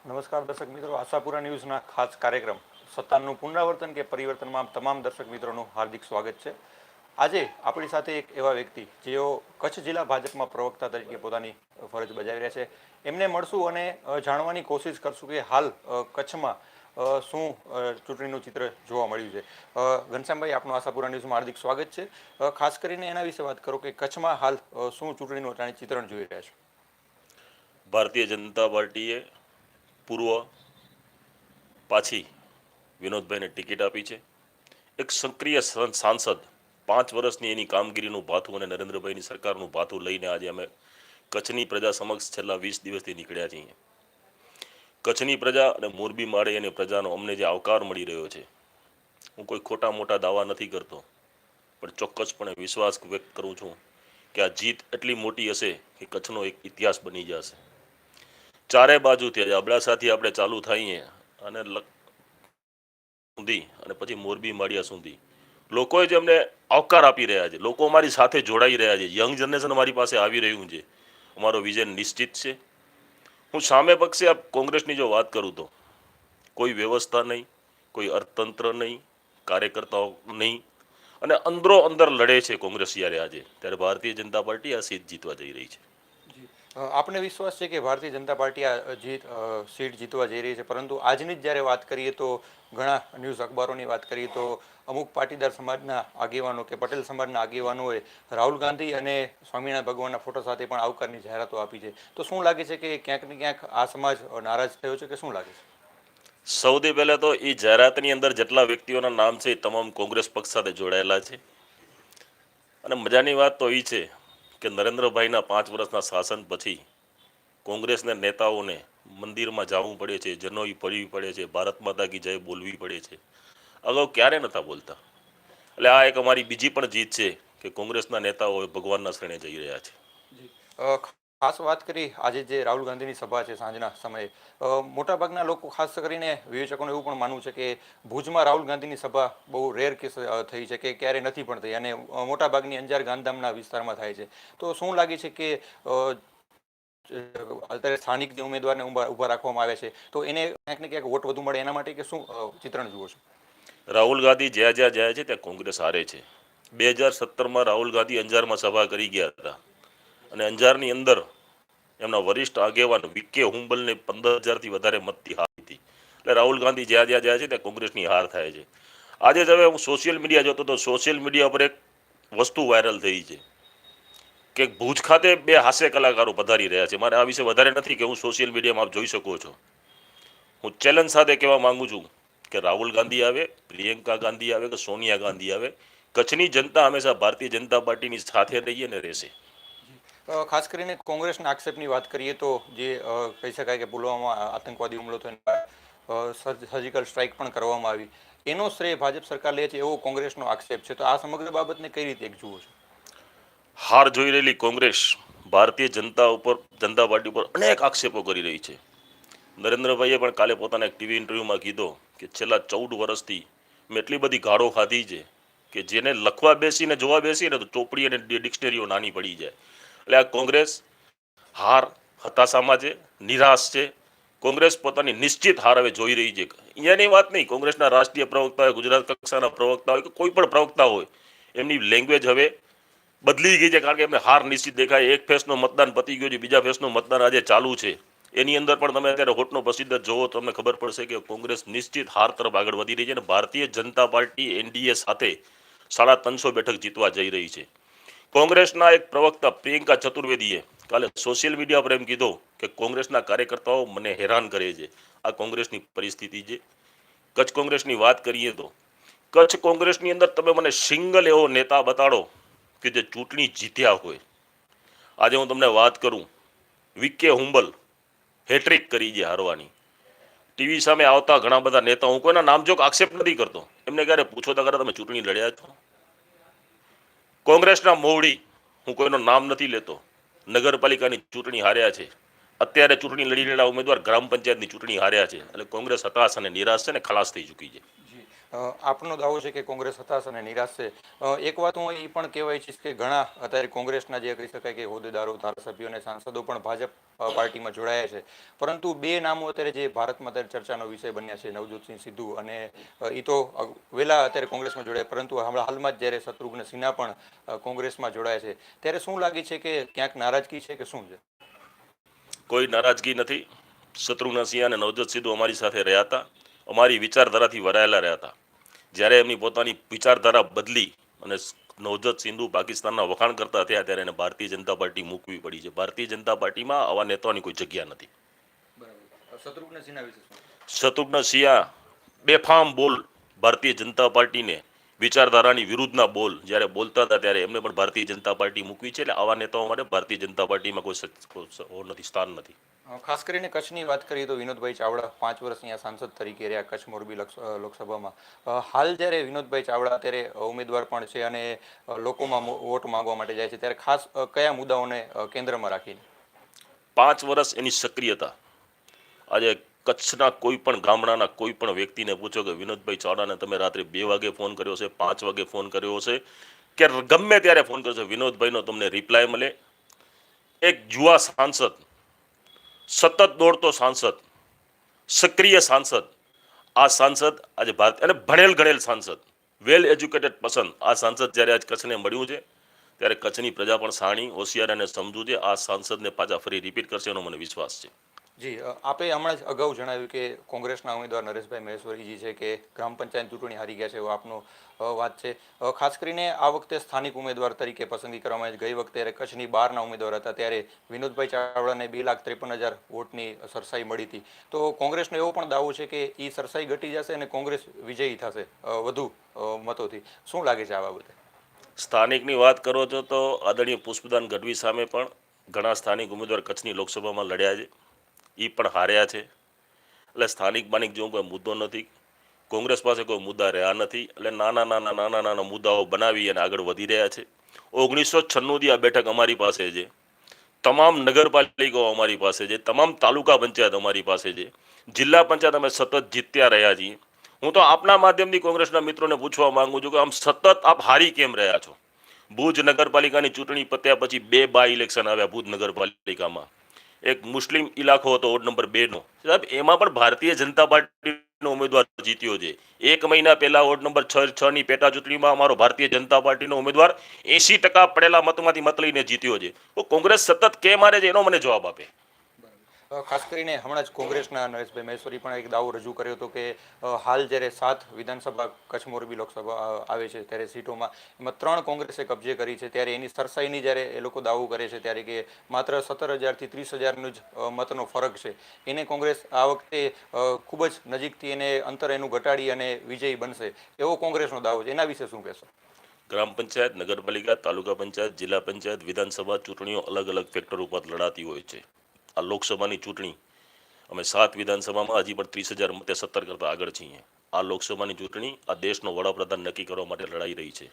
નમસ્કાર દર્શક મિત્રો, આશાપુરા ન્યૂઝના ખાસ કાર્યક્રમ, સત્તાનું પુનરાવર્તન કે પરિવર્તનમાં તમામ દર્શક મિત્રોનું હાર્દિક સ્વાગત છે. આજે આપણી સાથે એક એવા વ્યક્તિ, જેઓ કચ્છ જિલ્લા ભાજપમાં પ્રવક્તા તરીકે પોતાની ફરજ બજાવી રહ્યા છે. એમને મળશું અને જાણવાની કોશિશ કરશું કે હાલ કચ્છમાં શું ચૂંટણીનું ચિત્ર જોવા મળ્યું છે. ઘનશ્યામભાઈ, આપનું આશાપુરા ન્યૂઝમાં હાર્દિક સ્વાગત છે. ખાસ કરીને એના વિશે વાત કરો કે કચ્છમાં હાલ શું ચૂંટણીનું અત્યારે ચિત્રણ જોઈ રહ્યા છે. ભારતીય જનતા પાર્ટીએ પૂર્વ પાછી વિનોદભાઈને ટિકિટ આપી છે. એક સક્રિય સાંસદ પાંચ વર્ષની એની કામગીરીનું ભાથું અને નરેન્દ્રભાઈની સરકારનું ભાથું લઈને આજે અમે કચ્છની પ્રજા સમક્ષ છેલ્લા વીસ દિવસથી નીકળ્યા છીએ. કચ્છની પ્રજા અને મોરબી માળે અને પ્રજાનો અમને જે આવકાર મળી રહ્યો છે, હું કોઈ ખોટા મોટા દાવા નથી કરતો, પણ ચોક્કસપણે વિશ્વાસ વ્યક્ત કરું છું કે આ જીત એટલી મોટી હશે કે કચ્છનો એક ઇતિહાસ બની જશે. ચારે બાજુથી જ અબડાસાથી આપણે ચાલુ થઈએ અને સુધી અને પછી મોરબી માળિયા સુધી. લોકોએ જ અમને આવકાર આપી રહ્યા છે, લોકો અમારી સાથે જોડાઈ રહ્યા છે, યંગ જનરેશન અમારી પાસે આવી રહ્યું છે. અમારો વિઝન નિશ્ચિત છે. હું સામે પક્ષે આ કોંગ્રેસની જો વાત કરું તો, કોઈ વ્યવસ્થા નહીં, કોઈ અર્થતંત્ર નહીં, કાર્યકર્તાઓ નહીં અને અંદરો અંદર લડે છે કોંગ્રેસ જ્યારે આજે. ત્યારે ભારતીય જનતા પાર્ટી આ સીટ જીતવા જઈ રહી છે. અ, આપને વિશ્વાસ છે કે ભારતીય જનતા પાર્ટી આ જીત સીટ જીતવા જઈ રહી છે પરંતુ આજની જ જ્યારે વાત કરીએ તો ઘણા ન્યૂઝ અખબારોની વાત કરીએ તો અમુક પાટીદાર સમાજના આગેવાનો કે પટેલ સમાજના આગેવાનોએ રાહુલ ગાંધી અને સ્વામિનારાયણ ભગવાનના ફોટો સાથે પણ આવકારની જાહેરાતો આપી છે. તો શું લાગે છે કે ક્યાંક ને ક્યાંક આ સમાજ નારાજ થયો છે કે શું લાગે છે? સૌથી પહેલા તો એ જાહેરાતની અંદર જેટલા વ્યક્તિઓના નામ છે એ તમામ કોંગ્રેસ પક્ષ સાથે જોડાયેલા છે. અને મજાની વાત તો એ છે કે નરેન્દ્રભાઈના પાંચ વર્ષના શાસન પછી કોંગ્રેસના નેતાઓને મંદિરમાં જવું પડે છે, જનોઈ પડવી પડે છે, ભારત માતા કી જય બોલવી પડે છે. અગાઉ ક્યારે નહોતા બોલતા? એટલે આ એક અમારી બીજી પણ જીત છે કે કોંગ્રેસના નેતાઓ ભગવાનના શરણે જઈ રહ્યા છે. ખાસ વાત કરી, આજે જે રાહુલ ગાંધીની સભા છે સાંજના સમયે મોટાભાગના લોકો ખાસ કરીને વિવેચકોનું એવું પણ માનવું છે કે ભુજમાં રાહુલ ગાંધીની સભા બહુ રેર કેસ થઈ છે કે ક્યારેય નથી પણ થઈ અને મોટાભાગની અંજાર ગાંધીધામના વિસ્તારમાં થાય છે. તો શું લાગે છે કે અત્યારે સ્થાનિક જે ઉમેદવારને ઊભા રાખવામાં આવે છે, તો એને ક્યાંક ને ક્યાંક વોટ વધુ મળે એના માટે કે શું ચિત્રણ જુઓ છો? રાહુલ ગાંધી જ્યાં જ્યાં જાય છે ત્યાં કોંગ્રેસ હારે છે. બે હજાર સત્તરમાં રાહુલ ગાંધી અંજારમાં સભા કરી ગયા હતા. અને અંજારની અંદર એમના વરિષ્ઠ આગેવાન વિકે હુંબલને પંદર હજારથી વધારે મતથી હાર હતી. એટલે રાહુલ ગાંધી જ્યાં જ્યાં જાય છે ત્યાં કોંગ્રેસની હાર થાય છે. આજે હવે હું સોશિયલ મીડિયા જોતો તો સોશિયલ મીડિયા પર એક વસ્તુ વાયરલ થઈ છે કે ભુજ ખાતે બે હાસ્ય કલાકારો પધારી રહ્યા છે. મારે આ વિશે વધારે નથી કે હું સોશિયલ મીડિયામાં આપ જોઈ શકો છો. હું ચેલેન્જ સાથે કહેવા માંગુ છું કે રાહુલ ગાંધી આવે, પ્રિયંકા ગાંધી આવે કે સોનિયા ગાંધી આવે, કચ્છની જનતા હંમેશા ભારતીય જનતા પાર્ટીની સાથે રહીએ ને રહેશે. ખાસ કરીને કોંગ્રેસના આક્ષેપની વાત કરીએ તો જે કહી શકાય કે પુલવામા આતંકવાદી હુમલો સર્જિકલ સ્ટ્રાઇક પણ કરવામાં આવી. એનો શ્રેય ભાજપ સરકાર લે છે એવો કોંગ્રેસનો આક્ષેપ છે. તો આ સમગ્ર બાબતને કઈ રીતે એક જુઓ છો? હાર જોઈ રહેલી કોંગ્રેસ ભારતીય જનતા ઉપર, જનતા પાર્ટી ઉપર અનેક આક્ષેપો કરી રહી છે. નરેન્દ્રભાઈએ પણ કાલે પોતાના એક ટીવી ઇન્ટરવ્યૂમાં કીધો કે છેલ્લા ચૌદ વર્ષથી મેં એટલી બધી ગાળો ખાધી છે કે જેને લખવા બેસીને, જોવા બેસીને તો ચોપડી અને ડિક્શનરીઓ નાની પડી જાય. એટલે આ કોંગ્રેસ હાર હતાશામાં છે, નિરાશ છે. કોંગ્રેસ પોતાની નિશ્ચિત હાર હવે જોઈ રહી છે. અહીંયાની વાત નહીં, કોંગ્રેસના રાષ્ટ્રીય પ્રવક્તા હોય, ગુજરાત કક્ષાના પ્રવક્તા હોય કે કોઈ પણ પ્રવક્તા હોય, એમની લેંગ્વેજ હવે બદલી ગઈ છે કારણ કે એમને હાર નિશ્ચિત દેખાય. એક ફેસનું મતદાન પતી ગયું છે, બીજા ફેસનું મતદાન આજે ચાલુ છે. એની અંદર પણ તમે અત્યારે હોટનો પ્રસિદ્ધ જોવો તો તમને ખબર પડશે કે કોંગ્રેસ નિશ્ચિત હાર તરફ આગળ વધી રહી છે અને ભારતીય જનતા પાર્ટી એનડીએ સાથે સાડા ત્રણસો બેઠક જીતવા જઈ રહી છે. કોંગ્રેસના એક પ્રવક્તા પ્રિયંકા ચતુર્વેદીએ કાલે સોશિયલ મીડિયા પર એમ કીધું કે કોંગ્રેસના કાર્યકર્તાઓ મને હેરાન કરે છે. આ કોંગ્રેસની પરિસ્થિતિ છે. કચ્છ કોંગ્રેસની વાત કરીએ તો કચ્છ કોંગ્રેસની અંદર તમે મને સિંગલ એવો નેતા બતાડો કે જે ચૂંટણી જીત્યા હોય. આજે હું તમને વાત કરું. વિકે હુંબલ હેટ્રિક કરી છે હારવાની. ટીવી સામે આવતા ઘણા બધા નેતા, હું કોઈના નામજોગ આક્ષેપ નથી કરતો. એમને ક્યારે પૂછો તો તમે ચૂંટણી લડ્યા છો? કોંગ્રેસના મોવડી, હું કોઈનું નામ નથી લેતો, નગરપાલિકાની ચૂંટણી હાર્યા છે. અત્યારે ચૂંટણી લડી રહેલા ઉમેદવાર ગ્રામ પંચાયતની ચૂંટણી હાર્યા છે. એટલે કોંગ્રેસ હતાશ અને નિરાશ છે ને ખલાસ થઈ ચૂકી છે. આપનો દાવો છે કે કોંગ્રેસ હતાશ અને નિરાશ છે. એક વાત હું એ પણ કહેવાય છે કે ઘણા અત્યારે કોંગ્રેસના જે કહી શકાય કે હોદ્દેદારો, ધારાસભ્યો અને સાંસદો પણ ભાજપ પાર્ટીમાં જોડાયા છે. પરંતુ બે નામો અત્યારે જે ભારતમાં અત્યારે ચર્ચાનો વિષય બન્યા છે, નવજોતસિંહ સિદ્ધુ અને એ તો વહેલા અત્યારે કોંગ્રેસમાં જોડાયા પરંતુ હમણાં હાલમાં જ જ્યારે શત્રુઘ્ન સિન્હા પણ કોંગ્રેસમાં જોડાયા છે. ત્યારે શું લાગે છે કે ક્યાંક નારાજગી છે કે શું છે? કોઈ નારાજગી નથી. શત્રુઘ્ન સિંહ અને નવજોત સિદ્ધુ અમારી સાથે રહ્યા હતા. અમારી વિચારધારાથી વરાયેલા રહ્યા હતા. જ્યારે એમની પોતાની વિચારધારા બદલી અને નવજોત સિંધુ પાકિસ્તાનના વખાણ કરતા થયા ત્યારે એને ભારતીય જનતા પાર્ટી મૂકવી પડી છે. ભારતીય જનતા પાર્ટીમાં આવા નેતાઓની કોઈ જગ્યા નથી. શત્રુઘ્ન સિંહા બેફામ બોલ ભારતીય જનતા પાર્ટીને વિચારધારાની વિરુદ્ધના બોલ જ્યારે બોલતા હતા ત્યારે એમને પણ ભારતીય જનતા પાર્ટી મૂકવી છે એટલે આવા નેતાઓ માટે ભારતીય જનતા પાર્ટીમાં કોઈ નથી સ્થાન નથી. ખાસ કરીને કચ્છની વાત કરીએ તો વિનોદભાઈ ચાવડા પાંચ વર્ષ અહીંયા સાંસદ તરીકે રહ્યા કચ્છ મોરબી લોકસભામાં. હાલ જ્યારે વિનોદભાઈ ચાવડા અત્યારે ઉમેદવાર પણ છે અને લોકોમાં વોટ માંગવા માટે જાય છે ત્યારે ખાસ કયા મુદ્દાઓને કેન્દ્રમાં રાખીને? પાંચ વર્ષ એની સક્રિયતા. આજે કચ્છના કોઈ પણ ગામડાના કોઈ પણ વ્યક્તિને પૂછો કે, વિનોદભાઈ ચાવડાને તમે રાત્રે બે વાગે ફોન કર્યો છે, પાંચ વાગે ફોન કર્યો છે? કે ગમે ત્યારે ફોન કરશો, વિનોદભાઈનો તમને રિપ્લાય મળે. એક જુવા સાંસદ, સતત દોડતો સાંસદ, સક્રિય સાંસદ, આ સાંસદ આજે ભારત અને ભણેલ ગણેલ સાંસદ વેલ એજ્યુકેટેડ પસંદ. આ સાંસદ જ્યારે આજ કચ્છને મળ્યું છે, ત્યારે કચ્છની પ્રજા પણ સાણી, હોશિયાર અને સમજુ છે. આ સાંસદને પાછા ફરી રિપીટ કરશે એનો મને વિશ્વાસ છે. જી આપે હમણાં જ અગાઉ જણાવ્યું કે કોંગ્રેસના ઉમેદવાર નરેશભાઈ મહેશ્વરીજી છે કે ગ્રામ પંચાયત ચૂંટણી હારી ગયા છે એવો આપનો વાત છે. ખાસ કરીને આ વખતે સ્થાનિક ઉમેદવાર તરીકે પસંદગી કરવામાં આવી. ગઈ વખતે કચ્છની બહારના ઉમેદવાર હતા ત્યારે વિનોદભાઈ ચાવડાને બે લાખ ત્રેપન હજાર વોટની સરસાઈ મળી હતી. તો કોંગ્રેસનો એવો પણ દાવો છે કે એ સરસાઈ ઘટી જશે અને કોંગ્રેસ વિજયી થશે વધુ મતોથી. શું લાગે છે આ બાબતે? સ્થાનિકની વાત કરો છો તો આદરણીય પુષ્પદાન ગઢવી સામે પણ ઘણા સ્થાનિક ઉમેદવાર કચ્છની લોકસભામાં લડ્યા છે. એ પણ હાર્યા છે. એટલે સ્થાનિક બાનિક જેવો કોઈ મુદ્દો નથી. કોંગ્રેસ પાસે કોઈ મુદ્દા રહ્યા નથી. એટલે નાના નાના નાના નાના મુદ્દાઓ બનાવી અને આગળ વધી રહ્યા છે. ઓગણીસો છન્નુંથી આ બેઠક અમારી પાસે છે. તમામ નગરપાલિકાઓ અમારી પાસે છે. તમામ તાલુકા પંચાયત અમારી પાસે છે. જિલ્લા પંચાયત અમે સતત જીત્યા રહ્યા છીએ. હું તો આપના માધ્યમથી કોંગ્રેસના મિત્રોને પૂછવા માંગુ છું કે આમ સતત આપ હારી કેમ રહ્યા છો? ભુજ નગરપાલિકાની ચૂંટણી પત્યા પછી બે બાય ઇલેક્શન આવ્યા ભુજ નગરપાલિકામાં. એક મુસ્લિમ ઇલાકો હતો, વોર્ડ નંબર બે નો. સાહેબ, એમાં પણ ભારતીય જનતા પાર્ટીનો ઉમેદવાર જીત્યો છે. એક મહિના પહેલા વોર્ડ નંબર છ છ ની પેટા ચૂંટણીમાં અમારો ભારતીય જનતા પાર્ટીનો ઉમેદવાર એસી ટકા પડેલા મતમાંથી મત લઈને જીત્યો છે. તો કોંગ્રેસ સતત કેમ મારે છે? એનો મને જવાબ આપે. ખાસ કરીને હમણાં જ કોંગ્રેસના નરેશભાઈ મહેશ્વરી પણ એક દાવો રજૂ કર્યો હતો કે હાલ જ્યારે સાત વિધાનસભા કચ્છ મોરબી લોકસભા આવે છે ત્યારે સીટોમાં એમાં ત્રણ કોંગ્રેસે કબજે કરી છે. ત્યારે એની સરસાઈની જ્યારે એ લોકો દાવો કરે છે ત્યારે કે માત્ર સત્તર હજારથી ત્રીસ હજારનો જ મતનો ફરક છે. એને કોંગ્રેસ આ વખતે ખૂબ જ નજીકથી એને અંતર એનું ઘટાડી અને વિજયી બનશે એવો કોંગ્રેસનો દાવો છે. એના વિશે શું કહેશો? ગ્રામ પંચાયત, નગરપાલિકા, તાલુકા પંચાયત, જિલ્લા પંચાયત, વિધાનસભા ચૂંટણીઓ અલગ અલગ ફેક્ટર ઉપર લડાતી હોય છે. આ લોકસભાની ચૂંટણી. અમે સાત વિધાનસભામાં હજી પણ ત્રીસ હજાર મતે સત્તર કરતાં આગળ છીએ. આ લોકસભાની ચૂંટણી આ દેશનો વડાપ્રધાન નક્કી કરવા માટે લડાઈ રહી છે.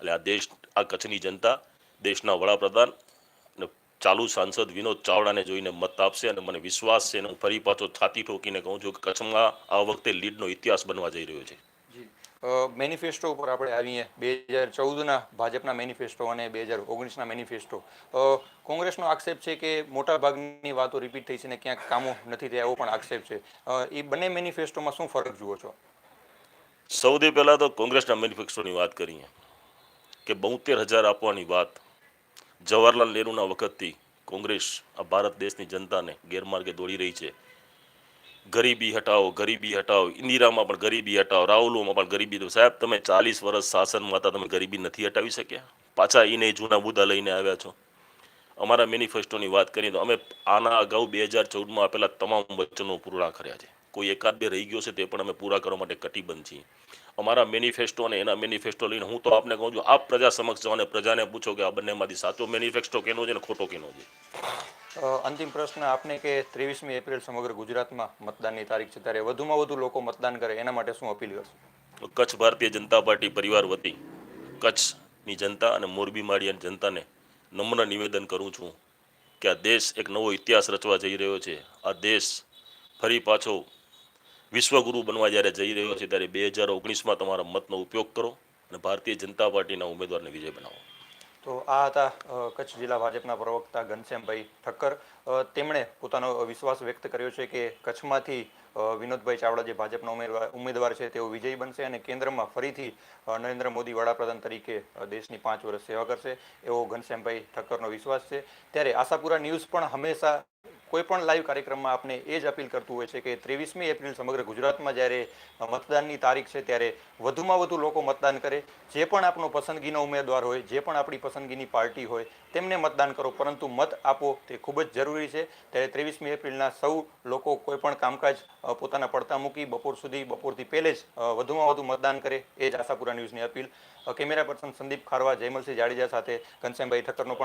એટલે આ દેશ, આ કચ્છની જનતા દેશના વડાપ્રધાન અને ચાલુ સાંસદ વિનોદ ચાવડાને જોઈને મત આપશે અને મને વિશ્વાસ છે અને ફરી પાછો છાતી ઠોકીને કહું છું કે કચ્છમાં આ વખતે લીડનો ઇતિહાસ બનવા જઈ રહ્યો છે. મેનિફેસ્ટો ઉપર આપણે આવીએ. બે હજાર ચૌદના ભાજપના મેનિફેસ્ટો અને બે હજાર ઓગણીસના મેનિફેસ્ટો. કોંગ્રેસનો આક્ષેપ છે કે મોટા ભાગની વાતો રિપીટ થઈ છે ને ક્યાંક કામો નથી થયા એવો પણ આક્ષેપ છે. એ બંને મેનિફેસ્ટોમાં શું ફરક જુઓ છો? સૌથી પહેલાં તો કોંગ્રેસના મેનિફેસ્ટોની વાત કરીએ. કે બોતેર હજાર આપવાની વાત જવાહરલાલ નહેરુના વખતથી કોંગ્રેસ આ ભારત દેશની જનતાને ગેરમાર્ગે દોડી રહી છે. ગરીબી હટાવો ગરીબી હટાવો. ઇન્દિરામાં પણ ગરીબી હટાવો. રાહુલોમાં પણ ગરીબી. સાહેબ, તમે ચાલીસ વર્ષ શાસનમાં હતા, તમે ગરીબી નથી હટાવી શક્યા? પાછા એને જૂના મુદ્દા લઈને આવ્યા છો. અમારા મેનિફેસ્ટોની વાત કરીએ તો અમે આના અગાઉ બે હજાર ચૌદમાં આપેલા તમામ વચનો પૂરા કર્યા છે. કોઈ એકાદ બે રહી ગયો છે તે પણ અમે પૂરા કરવા માટે કટિબંધ છીએ. અમારા મેનિફેસ્ટો અને એના મેનિફેસ્ટો લઈને હું તો આપને કહું છું, આપ પ્રજા સમક્ષ જાઓ અને પ્રજાને પૂછો કે આ બંનેમાંથી સાચો મેનિફેસ્ટો કેનો છે ને ખોટો કેનો છે. અંતિમ પ્રશ્ન આપને કે ત્રેવીસમી એપ્રિલ સમગ્ર ગુજરાતમાં મતદાનની તારીખ છે, ત્યારે વધુમાં વધુ લોકો મતદાન કરે, એના માટે શું અપીલ કરશો? કચ્છ ભારતીય જનતા પાર્ટી પરિવાર વતી કચ્છની જનતા અને મોરબી માળિયાની જનતાને નમ્ર નિવેદન કરું છું કે આ દેશ એક નવો ઇતિહાસ રચવા જઈ રહ્યો છે. આ દેશ ફરી પાછો વિશ્વગુરુ બનવા જ્યારે જઈ રહ્યો છે, ત્યારે બે હજાર ઓગણીસમાં તમારા મતનો ઉપયોગ કરો અને ભારતીય જનતા પાર્ટીના ઉમેદવારને વિજય બનાવો. તો આ હતા કચ્છ જિલ્લા ભાજપના પ્રવક્તા ઘનશ્યામભાઈ ઠક્કર. તેમણે પોતાનો વિશ્વાસ વ્યક્ત કર્યો છે કે કચ્છમાંથી વિનોદભાઈ ચાવડા જે ભાજપના ઉમેદવાર ઉમેદવાર છે તેઓ વિજયી બનશે અને કેન્દ્રમાં ફરીથી નરેન્દ્ર મોદી વડાપ્રધાન તરીકે દેશની પાંચ વર્ષ સેવા કરશે. એવો ઘનશ્યામભાઈ ઠક્કરનો વિશ્વાસ છે. ત્યારે આશાપુરા ન્યૂઝ પણ હંમેશા કોઈ પણ લાઈવ કાર્યક્રમમાં આપણે એ જ અપીલ કરતું હોય છે કે ત્રેવીસમી એપ્રિલ સમગ્ર ગુજરાતમાં જ્યારે મતદાનની તારીખ છે ત્યારે વધુમાં વધુ લોકો મતદાન કરે. જે પણ આપણો પસંદગીનો ઉમેદવાર હોય, જે પણ આપણી પસંદગીની પાર્ટી હોય, તેમને મતદાન કરો. પરંતુ મત આપો તે ખૂબ જ જરૂરી છે. ત્યારે ત્રેવીસમી એપ્રિલના સૌ લોકો કોઈ પણ કામકાજ પોતાના પડતા મૂકી બપોર સુધી, બપોરથી પહેલે જ વધુમાં વધુ મતદાન કરે. એ જ આશાપુરા ન્યૂઝની appeal. Camera person Sandeep Kharva Jaymalsinh Jadeja સાથે ઘનશ્યામભાઈ ઠક્કરનો પણ